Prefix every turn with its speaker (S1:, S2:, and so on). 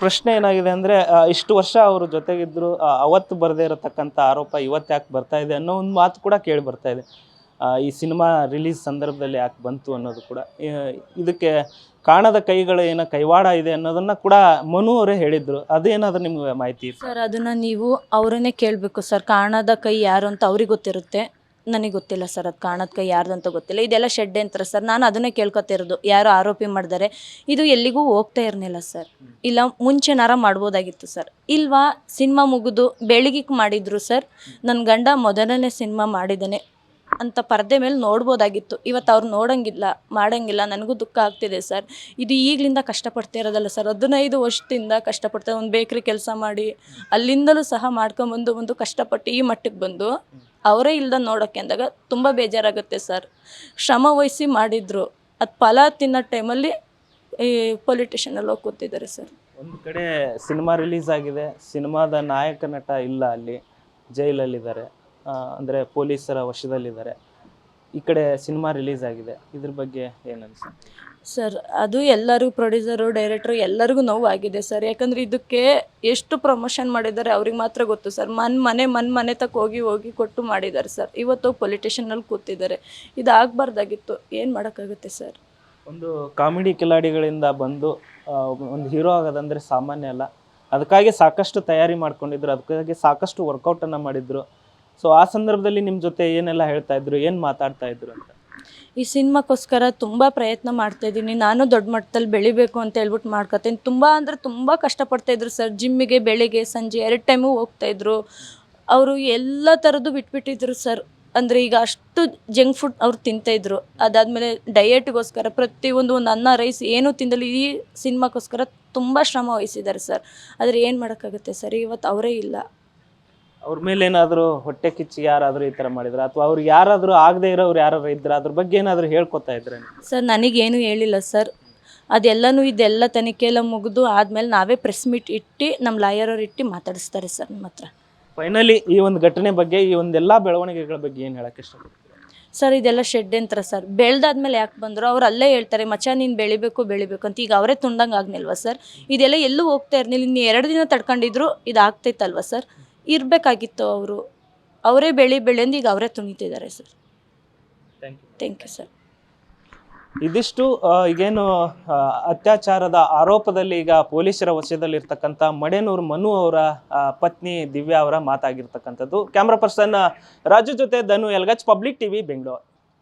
S1: ಪ್ರಶ್ನೆ ಏನಾಗಿದೆ ಅಂದರೆ ಇಷ್ಟು ವರ್ಷ ಅವರು ಜೊತೆಗಿದ್ರು ಅವತ್ತು ಬರದೇ ಇರತಕ್ಕಂಥ ಆರೋಪ ಇವತ್ತು ಯಾಕೆ ಬರ್ತಾ ಇದೆ ಅನ್ನೋ ಒಂದು ಮಾತು ಕೂಡ ಕೇಳಿ ಬರ್ತಾ ಇದೆ. ಈ ಸಿನಿಮಾ ರಿಲೀಸ್ ಸಂದರ್ಭದಲ್ಲಿ ಯಾಕೆ ಬಂತು ಅನ್ನೋದು ಕೂಡ ಇದಕ್ಕೆ ಕಾಣದ ಕೈಗಳು ಏನ ಕೈವಾಡ ಇದೆ ಅನ್ನೋದನ್ನ ಕೂಡ ಮನು ಅವರೇ ಹೇಳಿದ್ರು. ಅದೇನಾದ್ರೂ ನಿಮ್ಗೆ ಮಾಹಿತಿ
S2: ಸರ್, ಅದನ್ನ ನೀವು ಅವರನ್ನೇ ಕೇಳಬೇಕು. ಸರ್, ಕಾಣದ ಕೈ ಯಾರು ಅಂತ ಅವ್ರಿಗೆ ಗೊತ್ತಿರುತ್ತೆ. ನನಗೆ ಗೊತ್ತಿಲ್ಲ ಸರ್, ಅದು ಕಾಣದ ಕೈ ಯಾರ್ದು ಅಂತ ಗೊತ್ತಿಲ್ಲ. ಇದೆಲ್ಲ ಶೆಡ್ ಅಂತಾರೆ ಸರ್, ನಾನು ಅದನ್ನೇ ಕೇಳ್ಕೊತಿರೋದು ಯಾರು ಆರೋಪಿ ಮಾಡಿದರೆ. ಇದು ಎಲ್ಲಿಗೂ ಹೋಗ್ತಾ ಇರಲಿಲ್ಲ ಸರ್. ಇಲ್ಲ ಮುಂಚೆನಾರ ಮಾಡ್ಬೋದಾಗಿತ್ತು ಸರ್. ಇಲ್ವಾ, ಸಿನಿಮಾ ಮುಗಿದು ಬೆಳಗಿಗೆ ಮಾಡಿದ್ರು ಸರ್ ನನ್ನ ಗಂಡ ಮೊದಲನೇ ಸಿನಿಮಾ ಮಾಡಿದ್ದಾನೆ ಅಂತ ಪರದೆ ಮೇಲೆ ನೋಡ್ಬೋದಾಗಿತ್ತು. ಇವತ್ತು ಅವ್ರು ನೋಡೋಂಗಿಲ್ಲ, ಮಾಡೋಂಗಿಲ್ಲ, ನನಗೂ ದುಃಖ ಆಗ್ತಿದೆ ಸರ್. ಇದು ಈಗಲಿಂದ ಕಷ್ಟಪಡ್ತಾ ಇರೋದಲ್ಲ ಸರ್. ಹದಿನೈದು ವರ್ಷದಿಂದ ಕಷ್ಟಪಡ್ತಾ ಒಂದು ಬೇಕ್ರಿ ಕೆಲಸ ಮಾಡಿ, ಅಲ್ಲಿಂದಲೂ ಸಹ ಮಾಡ್ಕೊಂಬಂದು ಒಂದು ಕಷ್ಟಪಟ್ಟು ಈ ಮಟ್ಟಕ್ಕೆ ಬಂದು ಅವರೇ ಇಲ್ದ ನೋಡೋಕ್ಕೆ ಅಂದಾಗ ತುಂಬ ಬೇಜಾರಾಗುತ್ತೆ ಸರ್. ಶ್ರಮ ವಹಿಸಿ ಮಾಡಿದ್ರು. ಅದು ಫಲ ತಿನ್ನೋ ಟೈಮಲ್ಲಿ ಈ ಪೊಲಿಟಿಷನಲ್ಲಿ ಹೋಗಿ ಕೂತಿದ್ದಾರೆ ಸರ್.
S1: ಒಂದು ಕಡೆ ಸಿನಿಮಾ ರಿಲೀಸ್ ಆಗಿದೆ. ಸಿನಿಮಾದ ನಾಯಕ ನಟ ಇಲ್ಲ ಅಲ್ಲಿ, ಜೈಲಲ್ಲಿದ್ದಾರೆ. ಅಂದ್ರೆ ಪೊಲೀಸರ ವಶದಲ್ಲಿದ್ದಾರೆ. ಈ ಕಡೆ ಸಿನಿಮಾ ರಿಲೀಸ್ ಆಗಿದೆ. ಇದ್ರ ಬಗ್ಗೆ ಏನು ಅನ್ಸುತ್ತೆ?
S2: ಸರ್ ಅದು ಎಲ್ಲರೂ ಪ್ರೊಡ್ಯೂಸರು ಡೈರೆಕ್ಟ್ರು ಎಲ್ಲರಿಗೂ ನೋವಾಗಿದೆ ಆಗಿದೆ ಸರ್. ಯಾಕಂದರೆ ಇದಕ್ಕೆ ಎಷ್ಟು ಪ್ರಮೋಷನ್ ಮಾಡಿದ್ದಾರೆ ಅವ್ರಿಗೆ ಮಾತ್ರ ಗೊತ್ತು ಸರ್. ಮನ್ ಮನೆ ಮನ್ ಮನೆ ತಕ್ಕ ಹೋಗಿ ಹೋಗಿ ಕೊಟ್ಟು ಮಾಡಿದ್ದಾರೆ ಸರ್. ಇವತ್ತು ಪೊಲಿಟಿಷನಲ್ಲಿ ಕೂತಿದ್ದಾರೆ. ಇದು ಆಗಬಾರ್ದಾಗಿತ್ತು ಏನು ಮಾಡೋಕ್ಕಾಗುತ್ತೆ ಸರ್?
S1: ಒಂದು ಕಾಮಿಡಿ ಕಿಲಾಡಿಗಳಿಂದ ಬಂದು ಒಂದು ಹೀರೋ ಆಗೋದಂದರೆ ಸಾಮಾನ್ಯ ಅಲ್ಲ. ಅದಕ್ಕಾಗಿ ಸಾಕಷ್ಟು ತಯಾರಿ ಮಾಡ್ಕೊಂಡಿದ್ರು. ಅದಕ್ಕಾಗಿ ಸಾಕಷ್ಟು ವರ್ಕೌಟನ್ನು ಮಾಡಿದ್ರು. ಸೊ ಆ ಸಂದರ್ಭದಲ್ಲಿ ನಿಮ್ಮ ಜೊತೆ ಏನೆಲ್ಲ ಹೇಳ್ತಾ ಇದ್ರು, ಏನು ಮಾತಾಡ್ತಾ ಇದ್ರು ಅಂತ?
S2: ಈ ಸಿನಿಮಾಕ್ಕೋಸ್ಕರ ತುಂಬ ಪ್ರಯತ್ನ ಮಾಡ್ತಾ ಇದ್ದೀನಿ. ನಾನು ದೊಡ್ಡ ಮಟ್ಟದಲ್ಲಿ ಬೆಳಿಬೇಕು ಅಂತ ಹೇಳ್ಬಿಟ್ಟು ಮಾಡ್ಕೊತೀನಿ. ತುಂಬ ಅಂದರೆ ತುಂಬ ಕಷ್ಟಪಡ್ತಾ ಇದ್ರು ಸರ್. ಜಿಮ್ಮಿಗೆ ಬೆಳಿಗ್ಗೆ, ಸಂಜೆ ಎರಡು ಟೈಮು ಹೋಗ್ತಾಯಿದ್ರು ಅವರು ಎಲ್ಲ ಥರದ್ದು ಬಿಟ್ಬಿಟ್ಟಿದ್ರು ಸರ್. ಅಂದರೆ ಈಗ ಅಷ್ಟು ಜಂಕ್ ಫುಡ್ ಅವ್ರು ತಿಂತಾಯಿದ್ರು ಅದಾದಮೇಲೆ ಡಯೆಟ್ಗೋಸ್ಕರ ಪ್ರತಿಯೊಂದು ಒಂದು ಅನ್ನ ರೈಸ್ ಏನೂ ತಿಂದಲ್ಲಿ ಈ ಸಿನಿಮಾಕ್ಕೋಸ್ಕರ ತುಂಬ ಶ್ರಮ ವಹಿಸಿದ್ದಾರೆ ಸರ್. ಆದರೆ ಏನು ಮಾಡೋಕ್ಕಾಗುತ್ತೆ ಸರ್? ಇವತ್ತು ಅವರೇ ಇಲ್ಲ.
S1: ಅವ್ರ ಮೇಲೆ ಏನಾದರೂ ಹೊಟ್ಟೆ ಕಿಚ್ಚಿ ಯಾರಾದರೂ ಈ ಥರ ಮಾಡಿದ್ರ? ಅಥವಾ ಅವ್ರು ಯಾರಾದರೂ ಆಗದೆ ಇರೋರು ಯಾರಾದ್ರು ಇದ್ರ? ಅದ್ರ ಬಗ್ಗೆ ಏನಾದರೂ ಹೇಳ್ಕೊತಾ ಇದ್ರೆ
S2: ಸರ್ ನನಗೇನು ಹೇಳಿಲ್ಲ ಸರ್. ಅದೆಲ್ಲನೂ ಇದೆಲ್ಲ ತನಿಖೆ ಎಲ್ಲ ಮುಗಿದು ಆದಮೇಲೆ ನಾವೇ ಪ್ರೆಸ್ ಮೀಟ್ ಇಟ್ಟು ನಮ್ಮ ಲಾಯರ್ ಲಾಯರವ್ರು ಇಟ್ಟು ಮಾತಾಡಿಸ್ತಾರೆ ಸರ್ ನಮ್ಮ ಹತ್ರ.
S1: ಫೈನಲಿ ಈ ಒಂದು ಘಟನೆ ಬಗ್ಗೆ ಈ ಒಂದೆಲ್ಲ ಬೆಳವಣಿಗೆಗಳ ಬಗ್ಗೆ ಏನು ಹೇಳಕ್ಕೆ
S2: ಸರ್ ಇದೆಲ್ಲ ಶೆಡ್ ಅಂತಾರೆ ಸರ್. ಬೆಳ್ದಾದ್ಮೇಲೆ ಯಾಕೆ ಬಂದರು? ಅವ್ರು ಅಲ್ಲೇ ಹೇಳ್ತಾರೆ ಮಚ ನೀನು ಬೆಳಿಬೇಕು ಬೆಳಿಬೇಕು ಅಂತ. ಈಗ ಅವರೇ ತುಂಡಂಗೆ ಆಗ್ನಿಲ್ವಾ ಸರ್? ಇದೆಲ್ಲ ಎಲ್ಲೂ ಹೋಗ್ತಾ ಇರಲಿಲ್ಲ. ಇನ್ನು ಎರಡು ದಿನ ತಡ್ಕೊಂಡಿದ್ರು ಇದು ಆಗ್ತೈತಲ್ವ ಸರ್? ಇರಬೇಕಾಗಿತ್ತು ಅವರು. ಅವರೇ ಬೆಳಿ ಬೆಳೆಂದು ಈಗ ಅವರೇ ತುಣಿತಿದ್ದಾರೆ sir.
S1: Thank you
S2: thank you sir
S1: ಇದಿಷ್ಟು ಆ, ಈಗೇನು ಆ, ಅತ್ಯಾಚಾರದ ಆರೋಪದಲ್ಲಿ ಈಗ ಪೊಲೀಸರ ವಶದಲ್ಲಿರ್ತಕ್ಕಂಥ ಮಡೇನೂರು ಮನು ಅವರ ಆ, ಪತ್ನಿ ದಿವ್ಯಾ ಅವರ ಮಾತಾಗಿರ್ತಕ್ಕಂಥದ್ದು. ಕ್ಯಾಮ್ರಾ ಪರ್ಸನ್ ರಾಜು ಜೊತೆ ಧನು ಎಲ್ಗಚ್ ಪಬ್ಲಿಕ್ ಟಿವಿ ಬೆಂಗಳೂರು